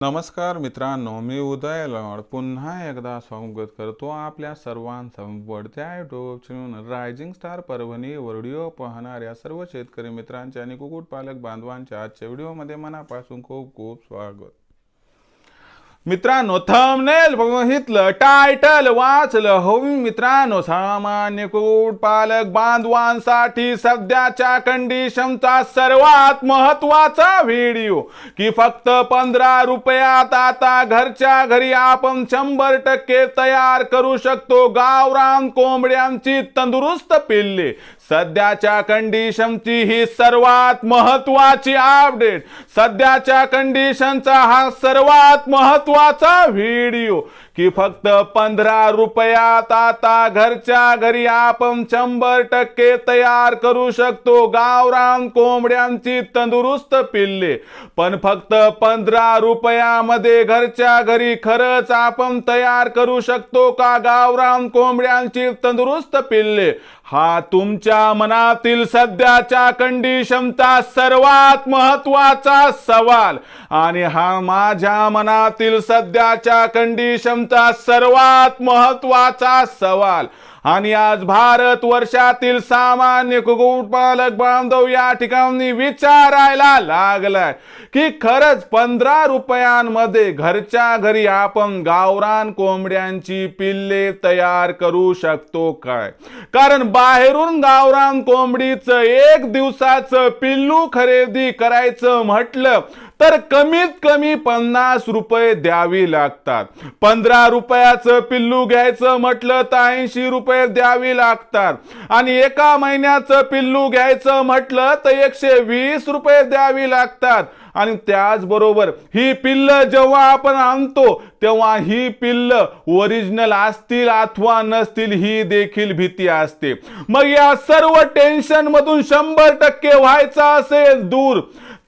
नमस्कार मित्रांनो मी उदय लॉड पुन्हा एकदा स्वागत करतो आपल्या सर्वांचं वडत्या YouTube channel rising star Parbhani video पाहणाऱ्या सर्व शेतकरी मित्रांचे आणि कुक्कुटपालक बांधवांच्या आजच्या व्हिडिओमध्ये मनापासून खूप खूप स्वागत. मित्रांनो थंबनेल बघितलं टायटल वाचलं. हो मित्रांनो सामान्य कुक्कुटपालक बांधवांसाठी सध्याच्या कंडिशनचा सर्वात महत्त्वाचा व्हिडिओ की फक्त पंधरा रुपयात आता घरच्या घरी आपण शंभर टक्के तयार करू शकतो गावरान कोंबड्यांची तंदुरुस्त पिल्ले. सध्याच्या कंडिशनची ही सर्वात महत्वाची अपडेट सध्याच्या कंडिशनचा हा सर्वात महत्त्वाचा व्हिडिओ की फक्त पंधरा रुपयात आता घरच्या घरी आपण शंभर टक्के तयार करू शकतो. गावरान कोंबड्यांची तंदुरुस्त पिल्ले. पण फक्त पंधरा रुपयामध्ये घरच्या घरी खरंच आपण तयार करू शकतो का गावरान कोंबड्यांची तंदुरुस्त पिल्ले? हा तुमच्या मनातील सध्याच्या कंडिशनचा सर्वात महत्त्वाचा सवाल. आणि हा माझ्या मनातील सध्याच्या कंडिशन कंडिशनचा सर्वात महत्त्वाचा सवाल. आणि आज भारत वर्षातील सामान्य कुकुटपालक बांधव या ठिकाणी विचारायला लागलाय की खरंच पंधरा रुपयांमध्ये घरच्या घरी आपण गावरान कोंबड्यांची पिल्ले तयार करू शकतो काय? कारण बाहेरून गावरान कोंबडीचं एक दिवसाचं पिल्लू खरेदी करायचं म्हटलं तर कमीत कमी पन्नास रुपये द्यावी लागतात. पंधरा रुपयाचं पिल्लू घ्यायचं म्हटलं तर ऐंशी रुपये द्यावी लागतात. आणि एका महिन्याचं पिल्लू घ्यायचं म्हटलं तर एकशे वीस रुपये द्यावी लागतात. आणि त्याचबरोबर ही पिल्ल जेव्हा आपण आणतो तेव्हा ही पिल्ल ओरिजिनल असतील अथवा नसतील ही देखील भीती असते. मग या सर्व टेन्शन मधून शंभर टक्के व्हायचा असेल दूर.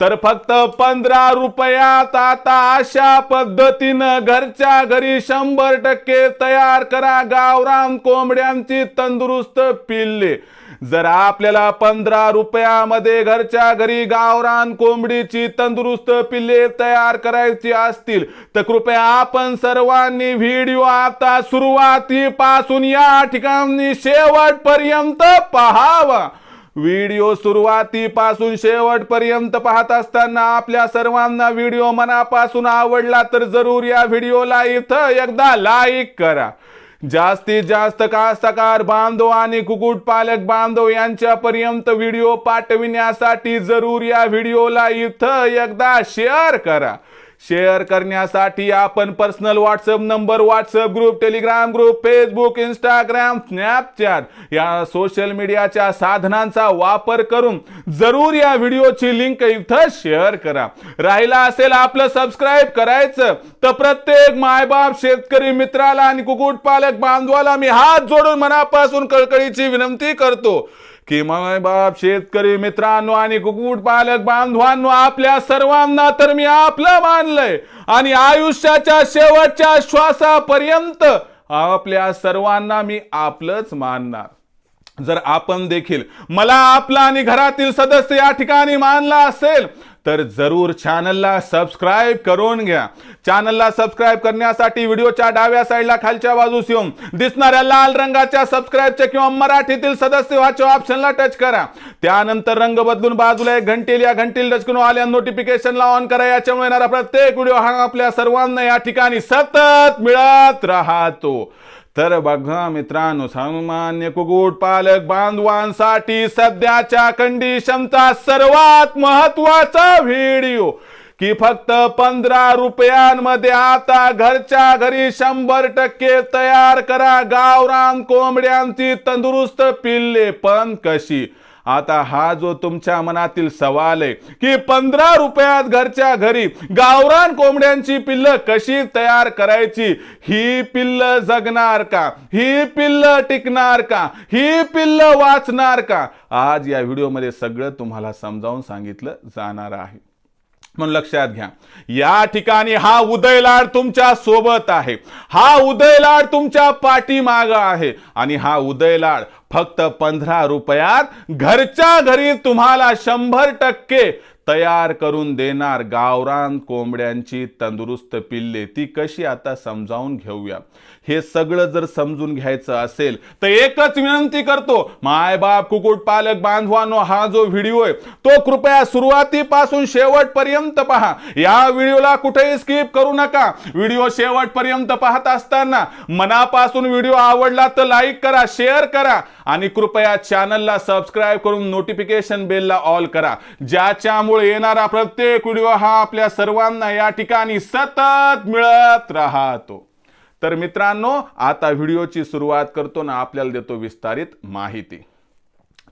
तर फक्त पंधरा रुपयात आता अशा पद्धतीनं घरच्या घरी शंभर टक्के तयार करा. गावरान कोंबड्यांची तंदुरुस्त पिल्ले. जर आपल्याला पंधरा रुपयामध्ये घरच्या घरी गावरान कोंबडीची तंदुरुस्त पिल्ले तयार करायची असतील तर कृपया आपण सर्वांनी व्हिडिओ आता सुरुवातीपासून या ठिकाणी शेवटपर्यंत पहावा. व्हिडिओ सुरुवातीपासून शेवटपर्यंत पाहत असताना आपल्या सर्वांना व्हिडिओ मनापासून आवडला तर जरूर या व्हिडिओला इथं एकदा लाईक करा. जास्तीत जास्त कास्तकार बांधव आणि कुक्कुटपालक बांधव यांच्यापर्यंत व्हिडिओ पाठविण्यासाठी जरूर या व्हिडिओला इथं एकदा शेअर करा. शेअर करण्यासाठी आपण personal WhatsApp number WhatsApp group Telegram group Facebook Instagram Snapchat या सोशल मीडियाच्या साधनांचा वापर करून जरूर या व्हिडिओची लिंक इथं शेअर करा. राहिला असेल आपलं सबस्क्राईब करायचं तर प्रत्येक मायबाप शेतकरी मित्राला आणि कुक्कुटपालक बांधवाला मी हात जोडून मनापासून कळकळीची विनंती करतो. की माय बाप शेतकरी मित्रांनो आणि कुक्कुटपालक बांधवांनो आपल्या सर्वांना तर मी आपलं मानलंय. आणि आयुष्याच्या शेवटच्या श्वासापर्यंत आपल्या सर्वांना मी आपलंच मानणार. जर आपण देखील मला आपला आणि घरातील सदस्य या ठिकाणी मानला असेल तर जरूर चॅनलला सबस्क्राईब करून घ्या. चॅनलला सबस्क्राईब करण्यासाठी व्हिडिओच्या डाव्या साईडला खालच्या बाजूस येऊन दिसणाऱ्या लाल रंगाच्या सबस्क्राईबच्या किंवा मराठीतील सदस्य व्हाच्या ऑप्शनला टच करा. त्यानंतर रंग बदलून बाजूला एक घंटील या घंटील टच करून आल्या नोटिफिकेशनला ऑन करा. याच्यामुळे येणारा प्रत्येक व्हिडिओ हा आपल्या सर्वांना या ठिकाणी सतत मिळत राहतो. तर बघा मित्रांनो सामान्य कुक्कुट पालक बांधवांसाठी सध्याच्या कंडिशनचा सर्वात महत्त्वाचा व्हिडिओ की फक्त पंधरा रुपयांमध्ये आता घरच्या घरी शंभर टक्के तयार करा. गावरान कोंबड्यांची तंदुरुस्त पिल्ले पण कशी? आता हा जो तुमच्या मनातील सवाल आहे की पंधरा रुपयात घरच्या घरी गावरान कोंबड्यांची पिल्ल कशी तयार करायची? ही पिल्ल जगणार का? ही पिल्ल टिकणार का? ही पिल्ल वाचणार का? आज या व्हिडिओमध्ये सगळं तुम्हाला समजावून सांगितलं जाणार आहे. म्हणून लक्षात घ्या या ठिकाणी हा उदयलाड तुमच्यासोबत आहे. हा उदयलाड तुमच्या पाठीमाग आहे. आणि हा उदयलाड फक्त पंधरा रुपयात घरच्या घरी तुम्हाला शंभर टक्के तयार करून देणार गावरान कोंबड्यांची तंदुरुस्त पिल्ले. ती कशी आता समजावून घेऊया. हे सगळं जर समजून घ्यायचं असेल तर एकच विनंती करतो मायबाप कुकुट पालक बांधवानो हा जो व्हिडिओ आहे तो कृपया सुरुवातीपासून शेवटपर्यंत पहा. या व्हिडिओला कुठेही स्किप करू नका. व्हिडिओ शेवटपर्यंत पाहत असताना मनापासून व्हिडिओ आवडला तर लाईक करा शेअर करा. आणि कृपया चॅनलला सबस्क्राईब करून नोटिफिकेशन बेलला ऑल करा. ज्याच्यामुळे येणारा प्रत्येक व्हिडिओ हा आपल्या सर्वांना या ठिकाणी सतत मिळत राहतो. तर मित्रांनो आता व्हिडिओची सुरुवात करतो ना आपल्याला देतो विस्तारित माहिती.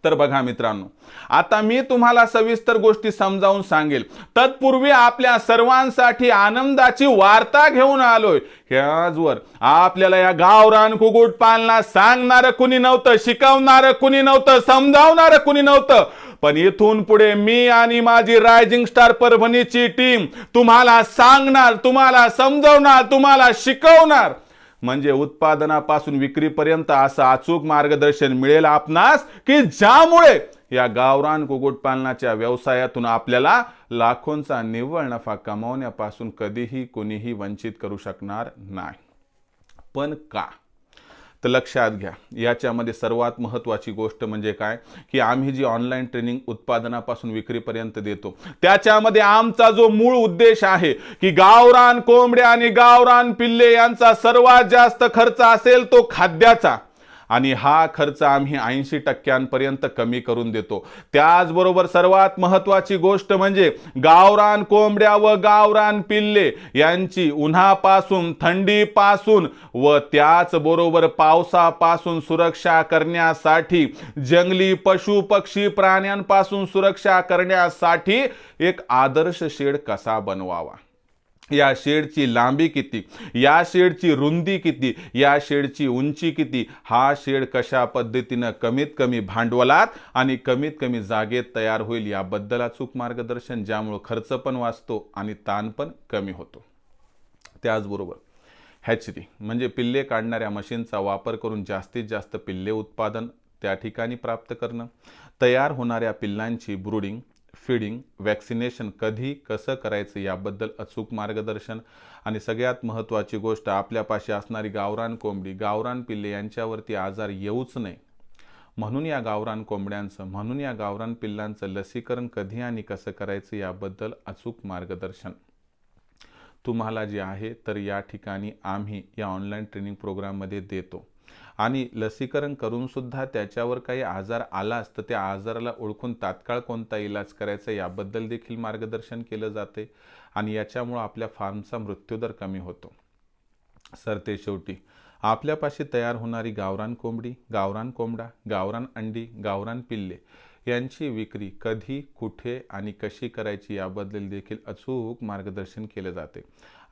तर बघा मित्रांनो आता मी तुम्हाला सविस्तर गोष्टी समजावून सांगेल. तत्पूर्वी आपल्या सर्वांसाठी आनंदाची वार्ता घेऊन आलोय. ह्याचवर आपल्याला या गावरान कुकुट पालना सांगणार कुणी नव्हतं शिकवणार कुणी नव्हतं समजावणार कुणी नव्हतं. पण इथून पुढे मी आणि माझी रायझिंग स्टार परभणीची टीम तुम्हाला सांगणार तुम्हाला समजवणार तुम्हाला शिकवणार. म्हणजे उत्पादनापासून विक्रीपर्यंत असं अचूक मार्गदर्शन मिळेल आपणास की ज्यामुळे या गावरान कुक्कुटपालनाच्या व्यवसायातून आपल्याला लाखोंचा निव्वळ नफा कमावण्यापासून कधीही कोणीही वंचित करू शकणार नाही. पण का? तर लक्षात घ्या. याच्यामध्ये सर्वात महत्त्वाची गोष्ट म्हणजे काय? की आम्ही जी ऑनलाईन ट्रेनिंग उत्पादनापासून विक्रीपर्यंत देतो त्याच्यामध्ये आमचा जो मूळ उद्देश आहे की गावरान कोंबड्या आणि गावरान पिल्ले यांचा सर्वात जास्त खर्च असेल तो खाद्याचा. आणि हा खर्च आम्ही ऐंशी टक्क्यांपर्यंत कमी करून देतो. त्याचबरोबर सर्वात महत्वाची गोष्ट म्हणजे गावरान कोंबड्या व गावरान पिल्ले यांची उन्हापासून थंडीपासून व त्याचबरोबर पावसापासून सुरक्षा करण्यासाठी जंगली पशु पक्षी प्राण्यांपासून सुरक्षा करण्यासाठी एक आदर्श शेड कसा बनवावा? या शेडची लांबी किती? या शेडची रुंदी किती? या शेडची उंची किती? हा शेड कशा पद्धतीनं कमीत कमी भांडवलात आणि कमीत कमी जागेत तयार होईल याबद्दल अचूक मार्गदर्शन ज्यामुळं खर्च पण वाचतो आणि ताण पण कमी होतो. त्याचबरोबर हॅचरी म्हणजे पिल्ले काढणाऱ्या मशीनचा वापर करून जास्तीत जास्त पिल्ले उत्पादन त्या ठिकाणी प्राप्त करणं तयार होणाऱ्या पिल्लांची ब्रुडिंग फीडिंग वॅक्सिनेशन कधी कसं करायचं याबद्दल अचूक मार्गदर्शन आणि सगळ्यात महत्त्वाची गोष्ट आपल्यापाशी असणारी गावरान कोंबडी गावरान पिल्ले यांच्यावरती आजार येऊच नये. म्हणून या गावरान कोंबड्यांचं म्हणून या गावरान पिल्लांचं लसीकरण कधी आणि कसं करायचं याबद्दल अचूक मार्गदर्शन. तुम्हाला जे आहे तर या ठिकाणी आम्ही या ऑनलाईन ट्रेनिंग प्रोग्राममध्ये देतो. आणि लसीकरण करूनसुद्धा त्याच्यावर काही आजार आलाच तर त्या आजाराला ओळखून तात्काळ कोणता इलाज करायचा याबद्दल देखील मार्गदर्शन केलं जाते आणि याच्यामुळं आपल्या फार्मचा मृत्यूदर कमी होतो. सर ते शेवटी आपल्यापाशी तयार होणारी गावरान कोंबडी गावरान कोंबडा गावरान अंडी गावरान पिल्ले यांची विक्री कधी कुठे आणि कशी करायची याबद्दल देखील अचूक मार्गदर्शन केले जाते.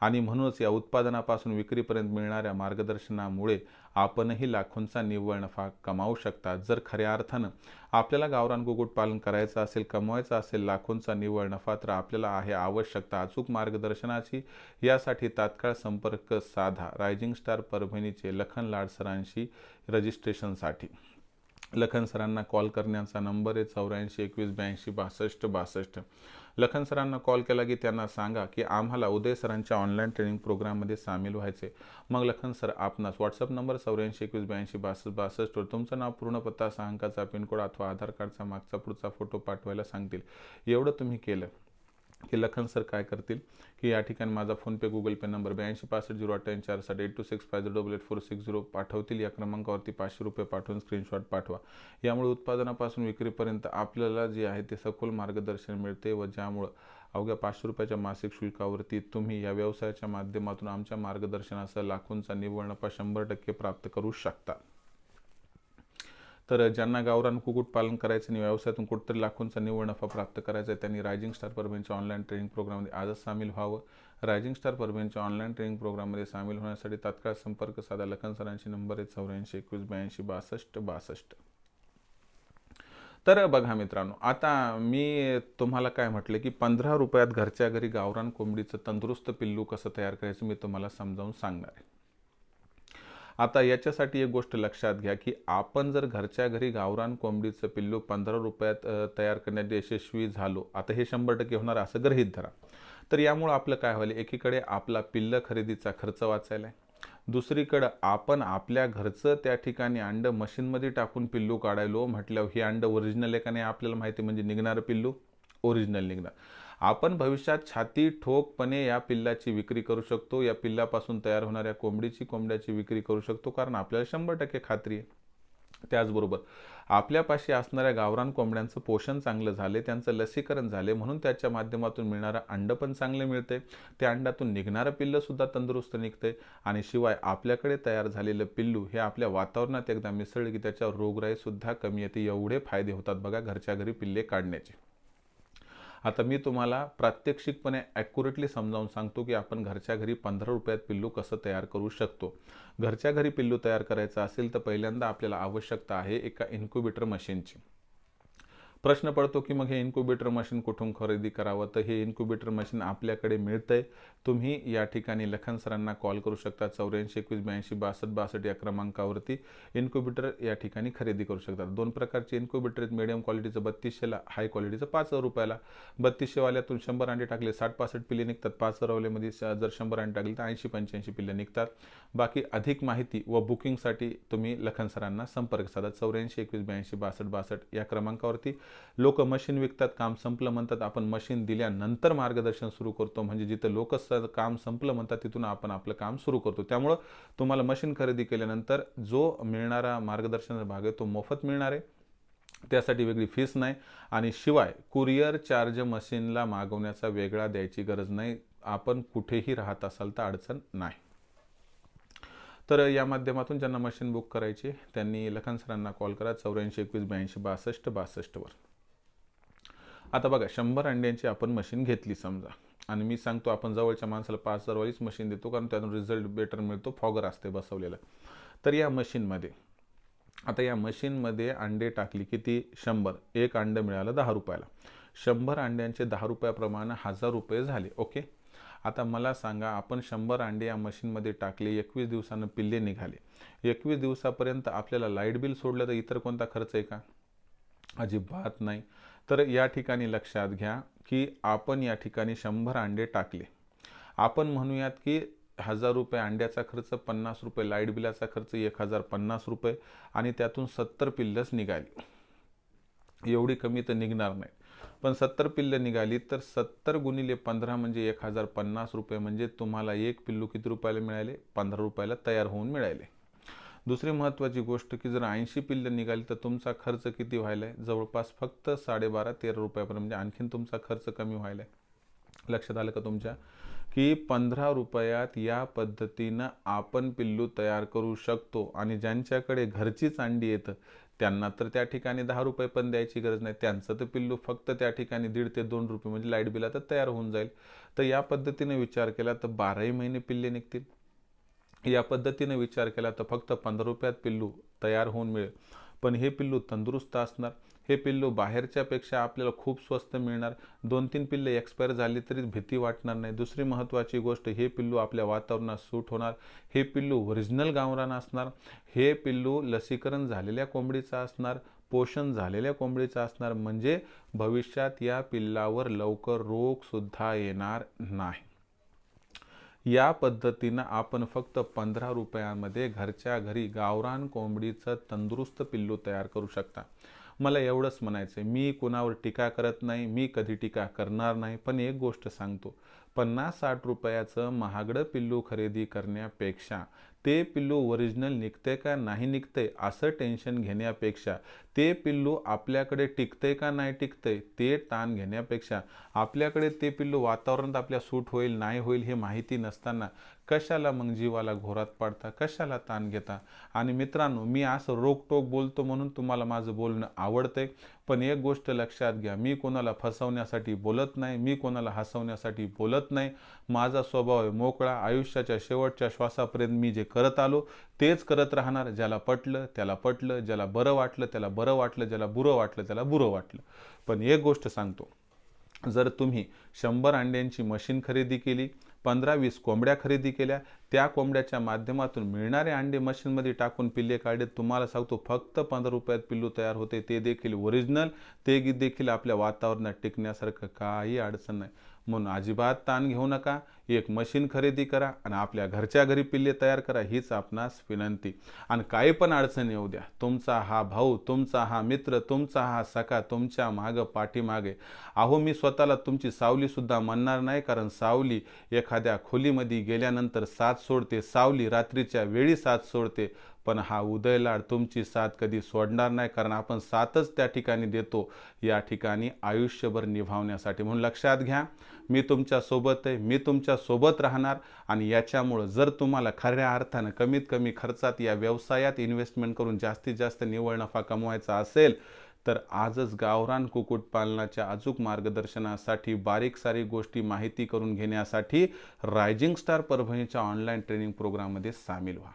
आणि म्हणूनच या उत्पादनापासून विक्रीपर्यंत मिळणाऱ्या मार्गदर्शनामुळे आपणही लाखोंचा निव्वळ नफा कमावू शकता. जर खऱ्या अर्थानं आपल्याला गावरान कुक्कुटपालन करायचं असेल कमवायचं असेल लाखोंचा निव्वळ नफा तर आपल्याला आहे आवश्यकता अचूक मार्गदर्शनाची यासाठी तात्काळ संपर्क साधा. रायझिंग स्टार परभणीचे लखन लाड सरांशी रजिस्ट्रेशनसाठी. लखन सरांना कॉल करण्याचा नंबर आहे चौऱ्याऐंशी एकवीस ब्याऐंशी बासष्ट बासष्ट. लखन सरांना कॉल केला की त्यांना सांगा की आम्हाला उदय सरांच्या ऑनलाईन ट्रेनिंग प्रोग्राममध्ये सामील व्हायचे मग लखन सर आपणास व्हॉट्सअप नंबर चौऱ्याऐंशी एकवीस ब्याऐंशी बासष्ट बासष्टवर तुमचं नाव पूर्ण पत्ता सहा अंकाचा पिनकोड अथवा आधार कार्डचा मागचा पुढचा फोटो पाठवायला सांगतील. एवढं तुम्ही केलं. की लखन सर काय करतील की या ठिकाणी माझा फोनपे गुगल पे नंबर ब्याऐंशी पासष्ट झिरो अठ्ठ्याऐंशी चार साठ eight two six five zero double eight four six zero पाठवतील. या क्रमांकावरती पाचशे रुपये पाठवून स्क्रीनशॉट पाठवा. यामुळे उत्पादनापासून विक्रीपर्यंत आपल्याला जे आहे ते सखोल मार्गदर्शन मिळते व ज्यामुळं अवघ्या पाचशे रुपयाच्या मासिक शुल्कावरती तुम्ही या व्यवसायाच्या माध्यमातून आमच्या मार्गदर्शनासह लाखोंचा निव्वळ नफा शंभर टक्के प्राप्त करू शकता. तर ज्यांना गावरान कुक्कुटपालन करायचं आणि व्यवसायातून कुठतरी लाखोंचा निव्वळ नफा प्राप्त करायचा आहे त्यांनी रायझिंग स्टार परभणीच्या ऑनलाईन ट्रेनिंग प्रोग्राममध्ये आजच सामील व्हावं. रायझिंग स्टार परभणीच्या ऑनलाईन ट्रेनिंग प्रोग्राममध्ये सामील होण्यासाठी तात्काळ संपर्क साधा. लखन सरांशी नंबर आहे चौऱ्याऐंशी एकवीस ब्याऐंशी बासष्ट बासष्ट. तर बघा मित्रांनो आता मी तुम्हाला काय म्हटलं की पंधरा रुपयात घरच्या घरी गावरान कोंबडीचं तंदुरुस्त पिल्लू कसं तयार करायचं मी तुम्हाला समजावून सांगणार आहे. आता याच्यासाठी एक गोष्ट लक्षात घ्या की आपण जर घरच्या घरी गावरान कोंबडीचं पिल्लू पंधरा रुपयात तयार करण्यात यशस्वी झालो आता हे शंभर टक्के होणार असं गृहीत धरा. तर यामुळं आपलं काय होईल? एकीकडे आपला पिल्ल खरेदीचा खर्च वाचायला आहे दुसरीकडं आपण आपल्या घरचं त्या ठिकाणी अंड मशीनमध्ये टाकून पिल्लू काढायलो म्हटल्यावर हे अंड ओरिजिनल आहे का नाही आपल्याला माहिती म्हणजे निघणारं पिल्लू ओरिजिनल निघणार. आपण भविष्यात छाती ठोकपणे या पिल्लाची विक्री करू शकतो. या पिल्लापासून तयार होणाऱ्या कोंबडीची कोंबड्याची विक्री करू शकतो कारण आपल्याला शंभर टक्के खात्री आहे. त्याचबरोबर आपल्यापाशी असणाऱ्या गावरान कोंबड्यांचं पोषण चांगलं झाले त्यांचं लसीकरण झाले म्हणून त्याच्या माध्यमातून मिळणारं अंड पण चांगले मिळते. त्या अंडातून निघणारं पिल्लंसुद्धा तंदुरुस्त निघते आणि शिवाय आपल्याकडे तयार झालेलं पिल्लू हे आपल्या वातावरणात एकदा मिसळलं की त्याच्यावर रोगराईसुद्धा कमी येते. एवढे फायदे होतात बघा घरच्या घरी पिल्ले काढण्याचे. आता मी तुम्हाला प्रात्यक्षिकपणे ॲक्युरेटली समजावून सांगतो की आपण घरच्या घरी पंधरा रुपयात पिल्लू कसं तयार करू शकतो. घरच्या घरी पिल्लू तयार करायचं असेल तर पहिल्यांदा आपल्याला आवश्यकता आहे एका इन्क्युबेटर मशीनची प्रश्न पडतो की मग हे इन्क्युबेटर मशीन कुठून खरेदी करावं? तर हे इन्क्युबेटर मशीन आपल्याकडे मिळतंय. तुम्ही या ठिकाणी लखन सरांना कॉल करू शकता. चौऱ्याऐंशी एकवीस ब्याऐंशी बासष्ट बासष्ट या क्रमांकावरती इन्क्युबेटर या ठिकाणी खरेदी करू शकता दोन प्रकारचे इन्क्युबेटर आहेत. मिडियम क्वालिटीचं बत्तीसशेला हाय क्वालिटीचं पाच हजार रुपयाला. बत्तीसशेवाल्यातून शंभर अंडे टाकले साठ पासष्ट पिल्ले निघतात. पाच हजारवाल्यामध्ये जर शंभर अंडे टाकले तर ऐंशी पंच्याऐंशी पिल्ले निघतात. बाकी अधिक माहिती व बुकिंगसाठी तुम्ही लखन सरांना संपर्क साधा. चौऱ्याऐंशी एकवीस ब्याऐंशी बासष्ट बासष्ट या क्रमांकावरती. लोक मशीन विकतात काम संपलं म्हणतात आपण मशीन दिल्यानंतर मार्गदर्शन सुरू करतो. म्हणजे जिथं लोक काम संपलं म्हणतात तिथून आपण आपलं काम सुरू करतो. त्यामुळं तुम्हाला मशीन खरेदी केल्यानंतर जो मिळणारा मार्गदर्शन भाग आहे तो मोफत मिळणार आहे. त्यासाठी वेगळी फीस नाही. आणि शिवाय कुरिअर चार्ज मशीनला मागवण्याचा वेगळा द्यायची गरज नाही. आपण कुठेही राहत असाल तर अडचण नाही. तर या माध्यमातून ज्यांना मशीन बुक करायची त्यांनी लखन सरांना कॉल करा. चौऱ्याऐंशी एकवीस ब्याऐंशी बासष्ट बासष्टवर आता बघा शंभर अंड्यांची आपण मशीन घेतली समजा. आणि मी सांगतो आपण जवळच्या माणसाला पाच हजारवालीच मशीन देतो कारण त्यातून रिझल्ट बेटर मिळतो फॉगर असते बसवलेलं. तर या मशीनमध्ये आता या मशीनमध्ये अंडे टाकली किती? शंभर. एक अंडं मिळालं दहा रुपयाला. शंभर अंड्यांचे दहा रुपयाप्रमाणे हजार रुपये झाले ओके? आता मला सांगा आपण शंभर अंडे या मशीनमध्ये टाकले एकवीस दिवसानं पिल्ले निघाले. एकवीस दिवसापर्यंत आपल्याला लाइट बिल सोडलं तर इतर कोणता खर्च आहे का? अजिबात नाही. तर या ठिकाणी लक्षात घ्या की आपण या ठिकाणी शंभर अंडे टाकले. आपण म्हणूयात की हजार रुपये अंड्याचा खर्च पन्नास रुपये लाइट बिलाचा खर्च एक हजार पन्नास रुपये आणि त्यातून सत्तर पिल्लच निघाली. एवढी कमी तर निघणार नाही. पण सत्तर पिल्लं निघाली तर सत्तर गुणिले पंधरा म्हणजे एक हजार पन्नास रुपये म्हणजे तुम्हाला एक पिल्लू किती रुपयाला मिळाले? पंधरा रुपयाला तयार होऊन मिळाले. दुसरी महत्त्वाची गोष्ट की जर ऐंशी पिल्लं निघाली तर तुमचा खर्च किती व्हायला आहे जवळपास फक्त साडेबारा तेरा रुपयापर्यंत म्हणजे आणखीन तुमचा खर्च कमी व्हायला आहे लक्षात आलं का तुमच्या? की पंधरा रुपयात या पद्धतीनं आपण पिल्लू तयार करू शकतो आणि ज्यांच्याकडे घरचीच अंडी येतं त्यांना तर त्या ठिकाणी दहा रुपये पण द्यायची गरज नाही. त्यांचं तर पिल्लू फक्त त्या ठिकाणी दीड ते दोन रुपये म्हणजे लाइट बिला तर तयार होऊन जाईल. तर या पद्धतीने विचार केला तर बाराही महिने पिल्ले निघतील. या पद्धतीने विचार केला तर फक्त पंधरा रुपयात पिल्लू तयार होऊन मिळेल. पण हे पिल्लू तंदुरुस्त असणार. हे पिल्लू बाहेरच्यापेक्षा आपल्याला खूप स्वस्त मिळणार. दोन तीन पिल्ले एक्सपायर झाली तरी भीती वाटणार नाही. दुसरी महत्त्वाची गोष्ट हे पिल्लू आपल्या वातावरणात सूट होणार. हे पिल्लू ओरिजिनल गावरान असणार. हे पिल्लू लसीकरण झालेल्या कोंबडीचं असणार. पोषण झालेल्या कोंबडीचं असणार. म्हणजे भविष्यात या पिल्लावर लवकर रोगसुद्धा येणार नाही. या पद्धतीनं आपण फक्त पंधरा रुपयांमध्ये घरच्या घरी गावरान कोंबडीचं तंदुरुस्त पिल्लू तयार करू शकता. मला एवढंच म्हणायचं आहे मी कोणावर टीका करत नाही मी कधी टीका करणार नाही पण एक गोष्ट सांगतो. पन्नास साठ रुपयाचं महागडं पिल्लू खरेदी करण्यापेक्षा ते पिल्लू ओरिजिनल निघते का नाही निघते असं टेन्शन घेण्यापेक्षा ते पिल्लू आपल्याकडे टिकते का नाही टिकते ते ताण घेण्यापेक्षा आपल्याकडे ते पिल्लू वातावरणात आपल्या सूट होईल नाही होईल हे माहिती नसताना कशाला मग जीवाला घोरात पाडता कशाला ताण घेता? आणि मित्रांनो मी असं रोकटोक बोलतो म्हणून तुम्हाला माझं बोलणं आवडतंय पण एक गोष्ट लक्षात घ्या मी कोणाला फसवण्यासाठी बोलत नाही मी कोणाला हसवण्यासाठी बोलत नाही माझा स्वभाव आहे मोकळा आयुष्याच्या शेवटच्या श्वासापर्यंत मी जे करत आलो तेच करत राहणार ज्याला पटलं त्याला पटलं ज्याला बरं वाटलं त्याला बरं वाटलं ज्याला बुरं वाटलं त्याला बुरं वाटलं. पण एक गोष्ट सांगतो जर तुम्ही शंभर अंड्यांची मशीन खरेदी केली पंधरा वीस कोंबड्या खरेदी केल्या त्या कोंबड्याच्या माध्यमातून मिळणारे अंडे मशीनमध्ये टाकून पिल्ले काढले तुम्हाला सांगतो फक्त पंधरा रुपयात पिल्लू तयार होते ते देखील ओरिजिनल ते देखील आपल्या वातावरणात टिकण्यासारखं काही अडचण नाही. म्हणून अजिबात ताण घेऊ नका. एक मशीन खरेदी करा आणि आपल्या घरच्या घरी पिल्ले तयार करा हीच आपणास विनंती. आणि काही पण अडचण येऊ द्या. तुमचा हा भाऊ तुमचा हा मित्र तुमचा हा सखा तुमच्या मागं पाठीमागे. अहो मी स्वतःला तुमची सावलीसुद्धा म्हणणार नाही कारण सावली एखाद्या खोलीमध्ये गेल्यानंतर साथ सोडते सावली रात्रीच्या वेळी साथ सोडते. पण हा उदयलाड तुमची साथ कधी सोडणार नाही कारण आपण साथच त्या ठिकाणी देतो. या ठिकाणी आयुष्यभर निभावण्यासाठी. म्हणून लक्षात घ्या मी तुमच्यासोबत आहे मी तुमच्यासोबत राहणार आणि याच्यामुळं जर तुम्हाला खऱ्या अर्थानं कमीत कमी खर्चात या व्यवसायात इन्व्हेस्टमेंट करून जास्तीत जास्त निव्वळ नफा कमवायचा असेल तर आजच गावरान कुक्कुटपालनाच्या अचूक मार्गदर्शनासाठी बारीक सारी गोष्टी माहिती करून घेण्यासाठी रायझिंग स्टार परभणीच्या ऑनलाईन ट्रेनिंग प्रोग्राममध्ये सामील व्हा.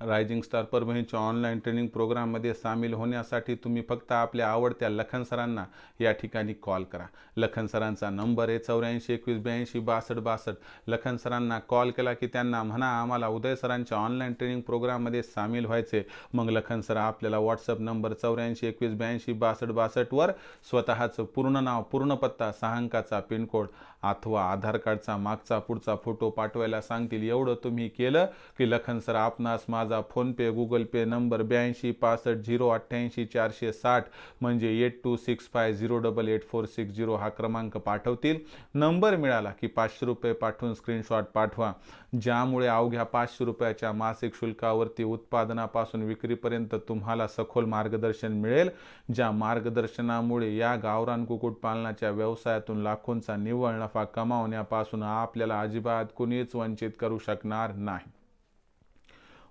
रायझिंग स्टार परभणीच्या ऑनलाईन ट्रेनिंग प्रोग्राममध्ये सामील होण्यासाठी तुम्ही फक्त आपल्या आवडत्या लखन सरांना या ठिकाणी कॉल करा. लखन सरांचा नंबर आहे चौऱ्याऐंशी एकवीस ब्याऐंशी बासष्ट बासष्ट. लखन सरांना कॉल केला की त्यांना म्हणा आम्हाला उदय सरांच्या ऑनलाईन ट्रेनिंग प्रोग्राममध्ये सामील व्हायचे मग लखन सर आपल्याला व्हॉट्सअप नंबर चौऱ्याऐंशी एकवीस ब्याऐंशी बासष्ट बासष्टवर स्वतःचं पूर्ण नाव पूर्ण पत्ता सहा अंकाचा पिनकोड अथवा आधार कार्डचा मागचा पुढचा फोटो पाठवायला सांगतील. एवढं तुम्ही केलं की लखन सर आपणास माझा फोनपे गुगल पे नंबर ब्याऐंशी पासष्ट झिरो अठ्ठ्याऐंशी चारशे साठ म्हणजे eight two six five zero double eight four six zero हा क्रमांक पाठवतील. नंबर मिळाला की पाचशे रुपये पाठवून स्क्रीनशॉट पाठवा. ज्यामुळे अवघ्या पाचशे रुपयाच्या मासिक शुल्कावरती उत्पादनापासून विक्रीपर्यंत तुम्हाला सखोल मार्गदर्शन मिळेल. ज्या मार्गदर्शनामुळे या गावरान कुक्कुटपालनाच्या व्यवसायातून लाखोंचा निव्वळ नफा कमावण्यापासून आपल्याला अजिबात कुणीच वंचित करू शकणार नाही.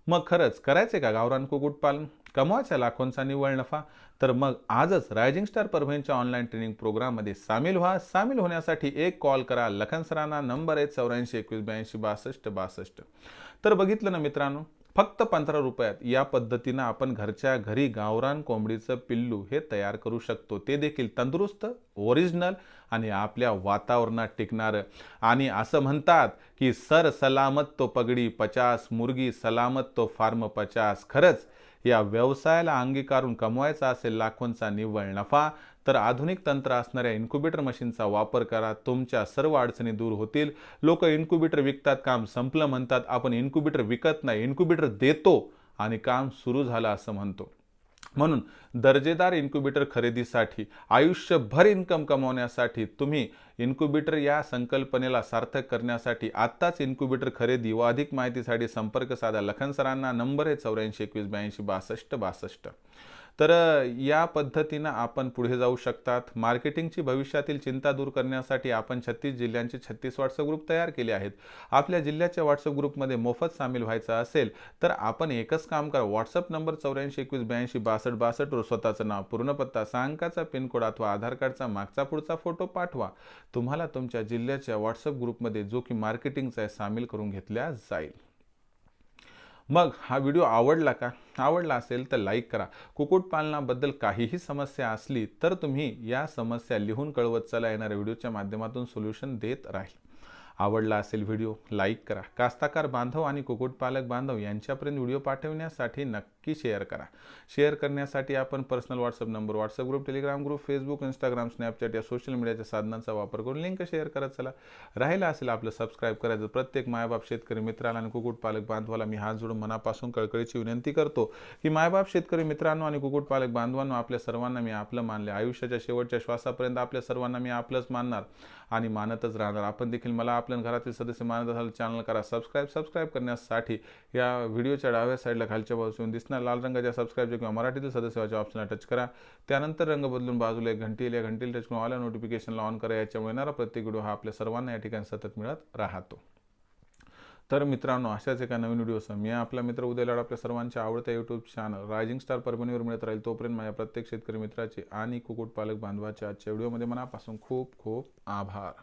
मग खरंच करायचे का गावरान कुक्कुटपालन कमवायचा लाखोंचा निव्वळ नफा? तर मग आजच रायझिंग स्टार परभणीच्या ऑनलाईन ट्रेनिंग प्रोग्राममध्ये सामील व्हा. सामील होण्यासाठी एक कॉल करा. लखन सरांना नंबर आहे चौऱ्याऐंशी एकवीस ब्याऐंशी बासष्ट बासष्ट. तर बघितलं ना मित्रांनो फक्त पंधरा रुपयात या पद्धतीनं आपण घरच्या घरी गावरान कोंबडीचं पिल्लू हे तयार करू शकतो. ते देखील तंदुरुस्त ओरिजिनल आणि आपल्या वातावरणात टिकणारं. आणि असं म्हणतात की सर सलामत तो पगडी पचास मुर्गी सलामत तो फार्म पचास. खरंच या व्यवसायाला अंगीकारून कमवायचा असेल लाखोंचा निव्वळ नफा तर आधुनिक तंत्र असणाऱ्या इन्क्युबेटर मशीनचा वापर करा. तुमच्या सर्व अडचणी दूर होतील. लोक इन्क्युबेटर विकतात काम संपलं म्हणतात. आपण इन्क्युबेटर विकत नाही इन्क्युबेटर देतो आणि काम सुरू झालं असं म्हणतो. म्हणून दर्जेदार इन्क्युबेटर खरेदीसाठी आयुष्यभर इन्कम कमवण्यासाठी तुम्ही इन्क्युबेटर या संकल्पनेला सार्थक करण्यासाठी आत्ताच इन्क्युबेटर खरेदी व अधिक माहितीसाठी संपर्क साधा. लखन सरांना नंबर आहे चौऱ्याऐंशी एकवीस ब्याऐंशी बासष्ट बासष्ट. तर या पद्धतीनं आपण पुढे जाऊ शकतात. मार्केटिंगची भविष्यातील चिंता दूर करण्यासाठी आपण छत्तीस जिल्ह्यांचे छत्तीस व्हॉट्सअप ग्रुप तयार केले आहेत. आपल्या जिल्ह्याच्या व्हॉट्सअप ग्रुपमध्ये मोफत सामील व्हायचं असेल तर आपण एकच काम करा. व्हॉट्सअप नंबर चौऱ्याऐंशी एकवीस ब्याऐंशी बासष्ट बासष्टवर स्वतःचं नाव पूर्ण पत्ता अंकाचा पिनकोड अथवा आधार कार्डचा मागचा पुढचा फोटो पाठवा. तुम्हाला तुमच्या जिल्ह्याच्या व्हॉट्सअप ग्रुपमध्ये जो की मार्केटिंगचा आहे सामील करून घेतल्या जाईल. मग हा व्हिडिओ आवडला का? आवडला असेल तर लाईक करा. कुक्कुटपालनाबद्दल काहीही समस्या असली तर तुम्ही या समस्या लिहून कळवत चला. येणाऱ्या व्हिडिओच्या माध्यमातून सोल्युशन देत राहील. आवडला असेल व्हिडिओ लाईक करा. कास्ताकार बांधव आणि कुक्कुटपालक बांधव यांच्यापर्यंत व्हिडिओ पाठवण्यासाठी नक्की शेअर करा. शेअर करण्यासाठी आपण personal WhatsApp number WhatsApp group Telegram group Facebook Instagram Snapchat या सोशल मीडियाच्या साधनांचा वापर करून लिंक शेअर करत चला. राहिला असेल आपलं सबस्क्राईब करायचं प्रत्येक मायबाप शेतकरी मित्राला आणि कुक्कुटपालक बांधवाला मी हात जोडून मनापासून कळकळीची विनंती करतो की मायबाप शेतकरी मित्रांनो आणि कुक्कुटपालक बांधवांनो आपल्या सर्वांना मी आपलं मानले. आयुष्याच्या शेवटच्या श्वासापर्यंत आपल्या सर्वांना मी आपलंच मानणार आणि मानतच राहणार. आपण देखील मला आपल्या घरातील सदस्य मानत असाल चॅनल करा. सबस्क्राईब सबस्क्राईब करण्यासाठी या व्हिडिओच्या डाव्या साईडला खालच्या बाजून दिसणार लाल रंगाच्या सबस्क्राईबच्या किंवा मराठीतील सदस्याच्या ऑप्शनला टच करा. त्यानंतर रंग बदलून बाजूला एक घंटी या घंटीला टच करून आल्या नोटिफिकेशनला ऑन करा. याच्यामुळे येणारा प्रत्येक व्हिडिओ हा आपल्या सर्वांना या ठिकाणी सतत मिळत राहतो. तर मित्रांनो अशाच एका नवीन व्हिडिओसह मी आपला मित्र उदयलाड आपल्या सर्वांच्या आवडत्या यूट्यूब चॅनल रायझिंग स्टार परभणीवर मिळत राहील तोपर्यंत माझ्या प्रत्येक शेतकरी मित्राचे आणि कुक्कुटपालक बांधवाच्या आजच्या व्हिडिओमध्ये मनापासून खूप खूप आभार.